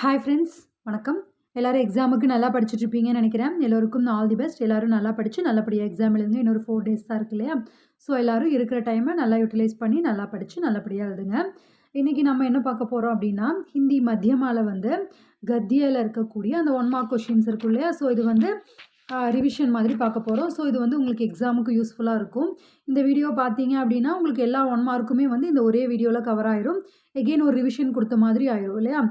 Hi friends வணக்கம். எல்லோரும் எக்ஸாமுக்கு நல்லா படிச்சுட்ருப்பீங்கன்னு நினைக்கிறேன். எல்லோருக்கும் ஆல் தி பெஸ்ட் எல்லோரும் நல்லா படித்து நல்லபடியாக எக்ஸாம் எழுதுங்க. இன்னொரு ஃபோர் டேஸ் தான் இருக்கு இல்லையா? ஸோ எல்லோரும் இருக்கிற டைமை நல்லா யூட்டிலைஸ் பண்ணி நல்லா படித்து நல்லபடியாக எழுதுங்க. இன்றைக்கி நம்ம என்ன பார்க்க போகிறோம் அப்படின்னா ஹிந்தி மத்தியமால் வந்து கத்தியில் இருக்கக்கூடிய அந்த ஒன் மார்க் கொஷின்ஸ் இருக்கும் இல்லையா? ஸோ இது வந்து ரிவிஷன் மாதிரி பார்க்க போகிறோம் ஸோ இது வந்து உங்களுக்கு எக்ஸாமுக்கு யூஸ்ஃபுல்லாக இருக்கும். இந்த வீடியோ பார்த்தீங்க அப்படின்னா உங்களுக்கு எல்லா ஒன் மார்க்குமே வந்து இந்த ஒரே வீடியோவில் கவர் ஆயிரும். எகெயின் ஒரு ரிவிஷன் கொடுத்த மாதிரி ஆயிரும் இல்லையா?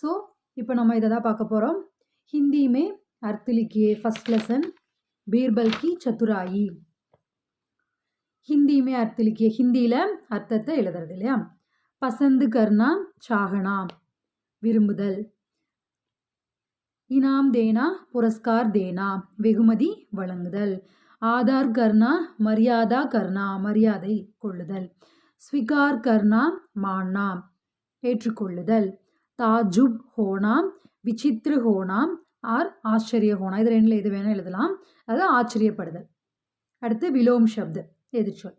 ஸோ இப்போ நம்ம இதை தான் பார்க்க போகிறோம் हिंदी में अर्थ लिखिए फर्स्ट लेसन बीरबल की चतुराई हिंदी में अर्थ लिखिए ஹிந்தியில் அர்த்தத்தை எழுதுறது இல்லையா பசந்து கர்னா சாகனா விரும்புதல் இனாம் தேனா புரஸ்கார் தேனா வெகுமதி வழங்குதல் ஆதார் கர்னா மரியாதா கர்னா மரியாதை கொள்ளுதல் ஸ்விகார் கர்னா மான்னா ஏற்றுக்கொள்ளுதல் தாஜுப் ஹோனா விசித்ரு ஹோனா ஆர் ஆச்சரிய ஹோனா இது ரெண்டில் எது வேணால் எழுதலாம். அது ஆச்சரியப்படுதல். அடுத்து விலோம் சப்து. எதிர்ச்சொல்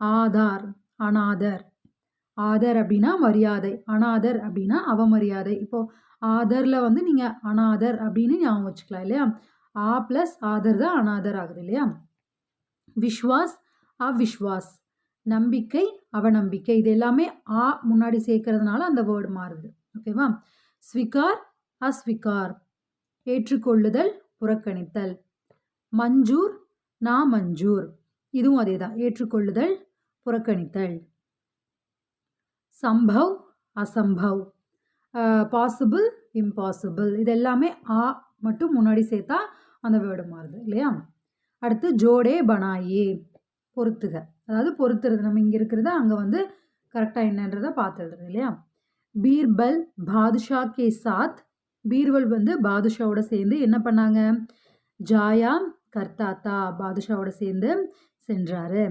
ஆதார் அனாதர். ஆதர் அப்படின்னா மரியாதை. அனாதர் அப்படின்னா அவமரியாதை. இப்போது ஆதரில் வந்து நீங்கள் அனாதர் அப்படின்னு ஞாபகம் வச்சுக்கலாம் இல்லையா? ஆ ப்ளஸ் ஆதர் தான் அனாதர் ஆகுது இல்லையா? விஸ்வாஸ் அவிஸ்வாஸ் நம்பிக்கை அவநம்பிக்கை. இது எல்லாமே ஆ முன்னாடி சேர்க்கறதுனால அந்த வேர்டு மாறுது. ஓகேவா? ஸ்விகார் அஸ்விகார். ஏற்றுக்கொள்ளுதல் புறக்கணித்தல். மஞ்சூர் நா மஞ்சூர். இதுவும் அதே தான் ஏற்றுக்கொள்ளுதல் புறக்கணித்தல். சம்பவ் அசம்பவ். பாசிபிள் இம்பாசிபிள் இது எல்லாமே ஆ மட்டும் முன்னாடி சேர்த்தா அந்த வேர்டு மாறுது இல்லையா? அடுத்து ஜோடே பனாயே. பொறுத்துக அதாவது பொறுத்துறது நம்ம இங்கே இருக்கிறத அங்கே வந்து கரெக்டாக என்னன்றதை பார்த்துடுறது இல்லையா? பீர்பல் பாதுஷா கே சாத். பீர்பல் வந்து பாதுஷாவோட சேர்ந்து என்ன பண்ணாங்க? ஜாயா கர்த்தாத்தா பாதுஷாவோட சேர்ந்து சென்றாரு.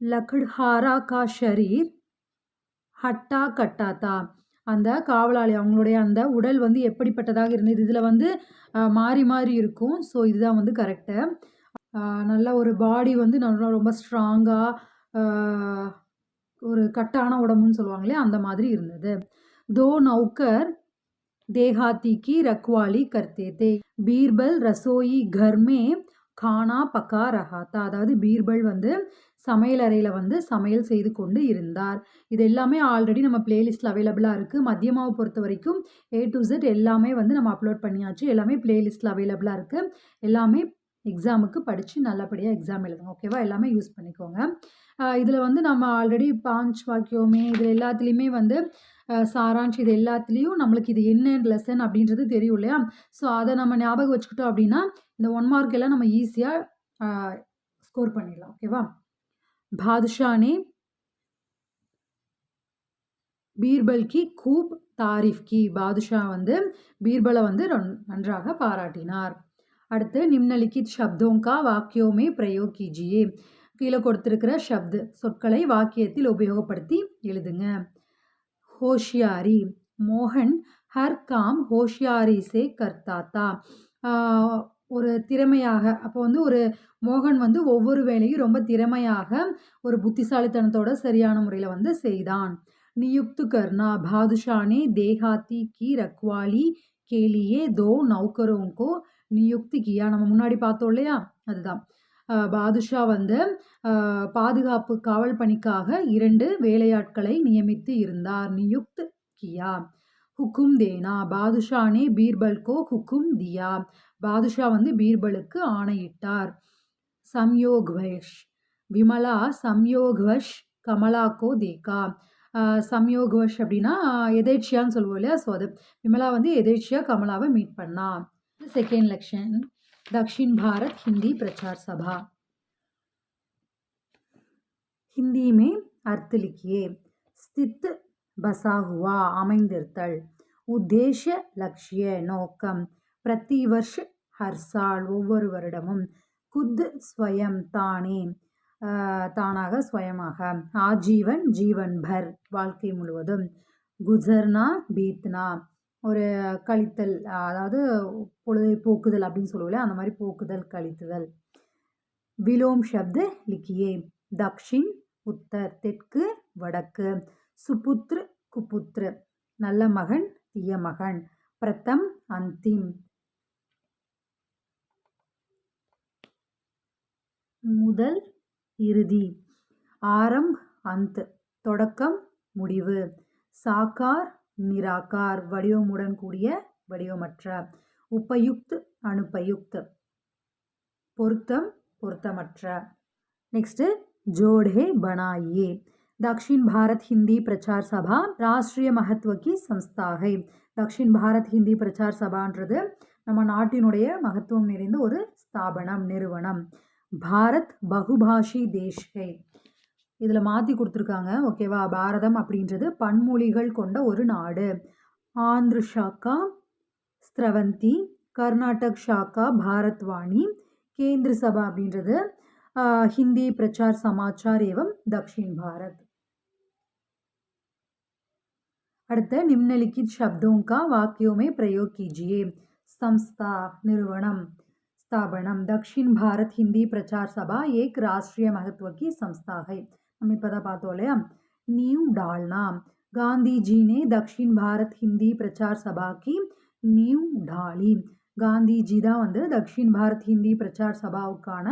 லக்டுஹாரா கா ஷரீர் ஹட்டா கட்டாத்தா. அந்த காவலாளி அவங்களுடைய அந்த உடல் வந்து எப்படிப்பட்டதாக இருந்தது? இதில் வந்து மாறி மாறி இருக்கும். ஸோ இதுதான் வந்து கரெக்டு நல்ல ஒரு பாடி வந்து நல்லா ரொம்ப ஸ்ட்ராங்காக ஒரு கட்டான உடம்புன்னு சொல்லுவாங்களே அந்த மாதிரி இருந்தது. தோ நௌக்கர் தேஹாத்தி ரக்வாலி கர்த்தே பீர்பல் ரசோயி கர்மே கானா பக்கா ரஹாத்தா. அதாவது பீர்பல் வந்து சமையலறையில் வந்து சமையல் செய்து கொண்டு இருந்தார். இது எல்லாமே ஆல்ரெடி நம்ம பிளேலிஸ்ட்டில் அவைலபிளாக இருக்குது மதியமாவை பொறுத்த வரைக்கும் ஏ டு ஜெட் எல்லாமே வந்து நம்ம அப்லோட் பண்ணியாச்சு. எல்லாமே பிளேலிஸ்ட்டில் அவைலபிளாக இருக்குது எல்லாமே எக்ஸாமுக்கு படித்து நல்லபடியாக எக்ஸாம் எழுதுங்க ஓகேவா எல்லாமே யூஸ் பண்ணிக்கோங்க. இதில் வந்து நம்ம ஆல்ரெடி பாஞ்ச் வாக்கியோமே இதில் எல்லாத்துலேயுமே வந்து சாராஞ்ச் இது எல்லாத்துலேயும் நம்மளுக்கு இது என்ன லெசன் அப்படின்றது தெரியும் இல்லையா? ஸோ அதை நம்ம ஞாபகம் வச்சுக்கிட்டோம் அப்படின்னா இந்த ஒன் மார்க் எல்லாம் நம்ம ஈஸியாக ஸ்கோர் பண்ணிடலாம் ஓகேவா பாதுஷானே பீர்பல் கி கூப் தாரிஃப் கி பாதுஷா வந்து பீர்பலை வந்து நன்றாக பாராட்டினார். அடுத்து நிம்னலிக்கித் சப்தோங்கா வாக்கியோமே பிரயோகிஜியே. கீஜியே கீழே கொடுத்துருக்கிற சப்து சொற்களை வாக்கியத்தில் உபயோகப்படுத்தி எழுதுங்க. ஹோஷியாரி மோகன் ஹர் காம் ஹோஷியாரி சே கர்த்தாத்தா. ஒரு திறமையாக அப்போ வந்து ஒரு மோகன் வந்து ஒவ்வொரு வேலையும் ரொம்ப திறமையாக ஒரு புத்திசாலித்தனத்தோட சரியான முறையில் வந்து செய்தான். நியுக்து கர்ணா பாதுஷானே தேஹாத்தி கி ரக்வாலி கேலியே தோ நௌக்கரோங்கோ நியுக்தி கியா. நம்ம முன்னாடி பார்த்தோம் இல்லையா? அதுதான். பாதுஷா வந்து பாதுகாப்பு காவல் பணிக்காக இரண்டு வேலையாட்களை நியமித்து இருந்தார். நியுக்த் கியா. ஹுக்கும் தேனா. பாதுஷானே பீர்பல் கோ ஹுக்கும் தியா. பாதுஷா வந்து பீர்பலுக்கு ஆணையிட்டார். சம்யோக்வஷ். விமலா சம்யோக்வஷ் கமலா கோ சம்யோக்வஷ் அப்படின்னா எதேச்சியான்னு சொல்லுவோம் இல்லையா? ஸோ அது விமலா வந்து எதேச்சியா கமலாவை மீட் பண்ணா. सेकेंड लेक्शन दक्षिण भारत हिंदी प्रचार सभा हिंदी में अर्थ लिखिए स्थित बसा हुआ அமைந்திருத்தல் உத்தேச லட்சிய நோக்கம் பிரதி வருஷ ஹர்சால் ஒவ்வொரு வருடமும் குத் ஸ்வயம் தானே தானாக ஸ்வயமாக ஆஜீவன் ஜீவன் பர் வாழ்க்கை முழுவதும் குஜர்னா பீத்னா ஒரு கழித்தல் அதாவது பொழுதை போக்குதல் அப்படின்னு சொல்லுவோம்ல அந்த மாதிரி போக்குதல் கழித்துதல். விலோம் ஷப்து லிக்கியே. தக்ஷின் உத்தர் தெற்கு வடக்கு. சுபுத்ரு குபுத்ரு. நல்ல மகன் தீய மகன். பிரதம் அந்திம். முதல் இறுதி. ஆரம் அந்த். தொடக்கம் முடிவு. சாக்கார் நிராகார் வடிவமுடன் கூடிய வடிவமற்ற உப்பயுக்த் அனுப்பயுக்த் பொருத்தம் பொருத்தமற்ற. நெக்ஸ்ட்டு ஜோடே பனாயே. தக்ஷின் பாரத் ஹிந்தி பிரச்சார் சபா ராஷ்ட்ரிய மகத்துவக்கி சம்ஸ்தாகை. தக்ஷின் பாரத் ஹிந்தி பிரச்சார் சபான்றது நம்ம நாட்டினுடைய மகத்துவம் நிறைந்த ஒரு ஸ்தாபனம் நிறுவனம். பாரத் பகுபாஷி தேஷ்கை. இதில் மாற்றி கொடுத்துருக்காங்க ஓகேவா பாரதம் அப்படின்றது பன்மொழிகள் கொண்ட ஒரு நாடு ஆந்திர ஷாக்கா ஸ்ரவந்தி கர்நாடக் ஷாக்கா பாரத்வாணி கேந்திர சபா அப்படின்றது ஹிந்தி பிரச்சார் சமாச்சார் ஏவம் தக்ஷின் பாரத் அடுத்த निम्नलिखित शब्दों का वाक्यों में प्रयोग कीजिए संस्था நிறுவனம் ஸ்தாபனம் தக்ஷின் பாரத் ஹிந்தி பிரச்சார் சபா ஏக் ராஷ்ட்ரிய महत्व की संस्था है நம்ம இப்போ தான் பார்த்தோம் இல்லையா नींव डालना गांधी जी ने दक्षिण भारत हिंदी प्रचार सभा की नींव டாலி காந்திஜி தான் வந்து தக்ஷின் பாரத் ஹிந்தி பிரச்சார் சபாவுக்கான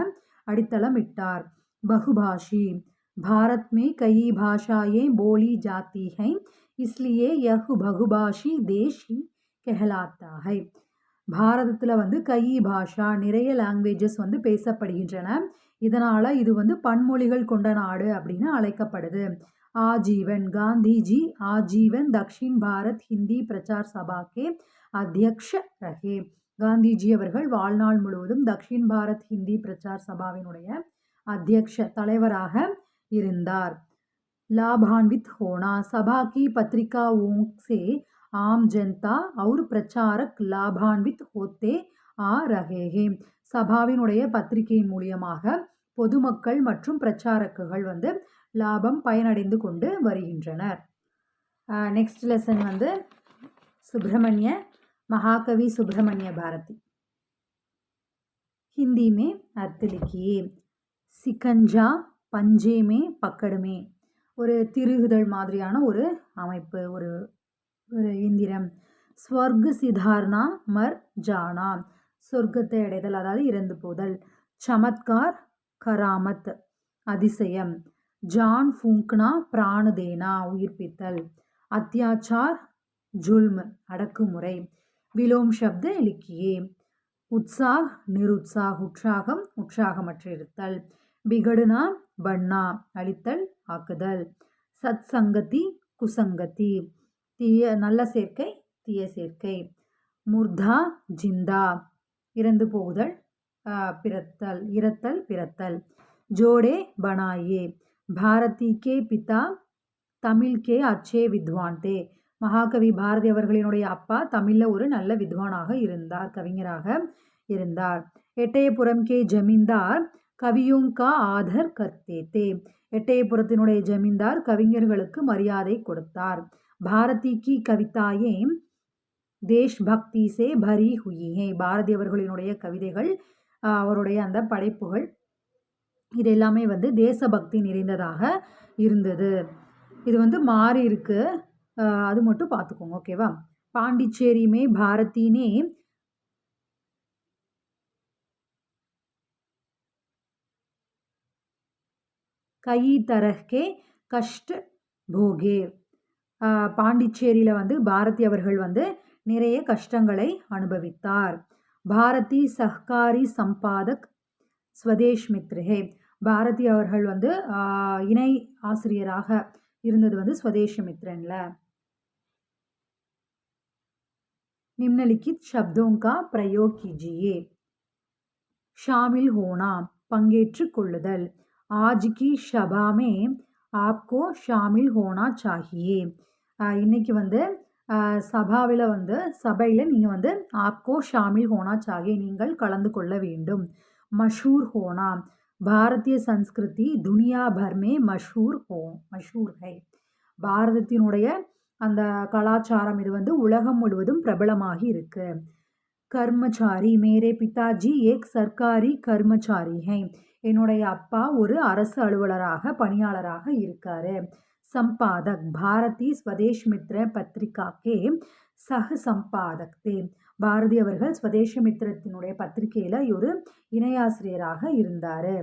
அடித்தளம் இட்டார் பகுபாஷி भारत में कई भाषाएं बोली जाती हैं इसलिए यह बहुभाषी देश कहलाता है பாரதத்தில் வந்து கை பாஷா நிறைய லாங்குவேஜஸ் வந்து பேசப்படுகின்றன. இதனால் இது வந்து பன்மொழிகள் கொண்ட நாடு அப்படின்னு அழைக்கப்படுது. ஆஜீவன் காந்திஜி ஆஜீவன் தக்ஷின் பாரத் ஹிந்தி பிரச்சார் சபாக்கே அத்தியக்ஷ ரஹே. காந்திஜி அவர்கள் வாழ்நாள் முழுவதும் தக்ஷின் பாரத் ஹிந்தி பிரச்சார் சபாவினுடைய அத்தியக்ஷ தலைவராக இருந்தார். லாபான்வித் ஹோனா சபா கி பத்ரிகா ஓங்ஸே आम जनता और प्रचारक लाभान्वित होते आ रहे हैं சபாவினுடைய பத்திரிகையின் மூலியமாக பொதுமக்கள் மற்றும் பிரச்சாரக்குகள் வந்து லாபம் பயனடைந்து கொண்டு வருகின்றனர் நெக்ஸ்ட் லெசன் வந்து சுப்பிரமணிய महाकवि सुब्रमण्य भारती हिंदी में अर्थ लिखिए சிக்கஞ்சா பஞ்சே மே பக்கடுமே ஒரு திருகுதல் மாதிரியான ஒரு அமைப்பு ஒரு ஒரு இந்திரம் ஸ்வர்க சிதார்னா மர் ஜானா. சொர்க்கத்தை அடைதல் அதாவது இறந்து போதல். சமத்கார் கராமத். அதிசயம். ஜான் ஃபூங்க்னா பிராணுதேனா உயிர்ப்பித்தல் அத்தியாச்சார் ஜுல்ம் அடக்குமுறை. விலோம் சப்த இலக்கியே. உற்சாக் நிருத்சாக் உற்சாகம் உற்சாகமற்றிருத்தல் பிகடுனா பண்ணா அழித்தல் ஆக்குதல். சத் சங்கதி குசங்கதி. தீய நல்ல சேர்க்கை தீய சேர்க்கை. முர்தா ஜிந்தா. இறந்து போகுதல். பிறத்தல் இறத்தல் பிறத்தல். ஜோடே பனாயே. பாரதி கே பிதா தமிழ் கே அச்சே வித்வான் தே மகாகவி பாரதி அவர்களினுடைய அப்பா தமிழில் ஒரு நல்ல வித்வானாக இருந்தார் கவிஞராக இருந்தார். எட்டயபுரம் கே. ஜமீன்தார் கவியுங்கா ஆதர் கர்த்தேத்தே. எட்டயபுரத்தினுடைய ஜமீன்தார் கவிஞர்களுக்கு மரியாதை கொடுத்தார். பாரதி கி கவிதாயே தேஷ் பக்தி சே பரி ஹுயியே பாரதி அவர்களினுடைய கவிதைகள் அவருடைய அந்த படைப்புகள் இது எல்லாமே வந்து தேசபக்தி நிறைந்ததாக இருந்தது. இது வந்து மாறி இருக்கு. அது மட்டும் பார்த்துக்கோங்க ஓகேவா? பாண்டிச்சேரி மே பாரதினே கை தரகே கஷ்ட போகே. பாண்டிச்சேரியில் வந்து பாரதி அவர்கள் வந்து நிறைய கஷ்டங்களை அனுபவித்தார் பாரதி சஹ்காரி சம்பாதக் ஸ்வதேஷ் மித்ரஹே பாரதி அவர்கள் வந்து இணை ஆசிரியராக இருந்தது வந்து ஸ்வதேஷ மித்ரன்ல निम्नलिखित शब्दों का प्रयोग कीजिए शामिल होना பங்கேற்று கொள்ளுதல் आज की सभा में आपको शामिल होना चाहिए இன்னைக்கு வந்து சபாவில் வந்து சபையில் நீங்கள் வந்து ஆப்கோ ஷாமில் ஹோனா சாகியே நீங்கள் கலந்து கொள்ள வேண்டும். மஷூர் ஹோனா பாரதிய சன்ஸ்கிருதி துனியா பர்மே மஷூர் ஹோ மஷூர் ஹை. பாரதத்தினுடைய அந்த கலாச்சாரம் இது வந்து உலகம் முழுவதும் பிரபலமாகி இருக்கு. கர்மச்சாரி மேரே பிதாஜி ஏக் சர்க்காரி கர்மச்சாரி ஹை. என்னுடைய அப்பா ஒரு அரசு அலுவலராக பணியாளராக இருக்காரு. संपादक பாரதி ஸ்வதேஷ் மித்ர பத்திரிகா கே சஹ சம்பாதக் தே பாரதி அவர்கள் ஸ்வதேஷமித்திரத்தினுடைய பத்திரிகையில் ஒரு இணையாசிரியராக இருந்தார்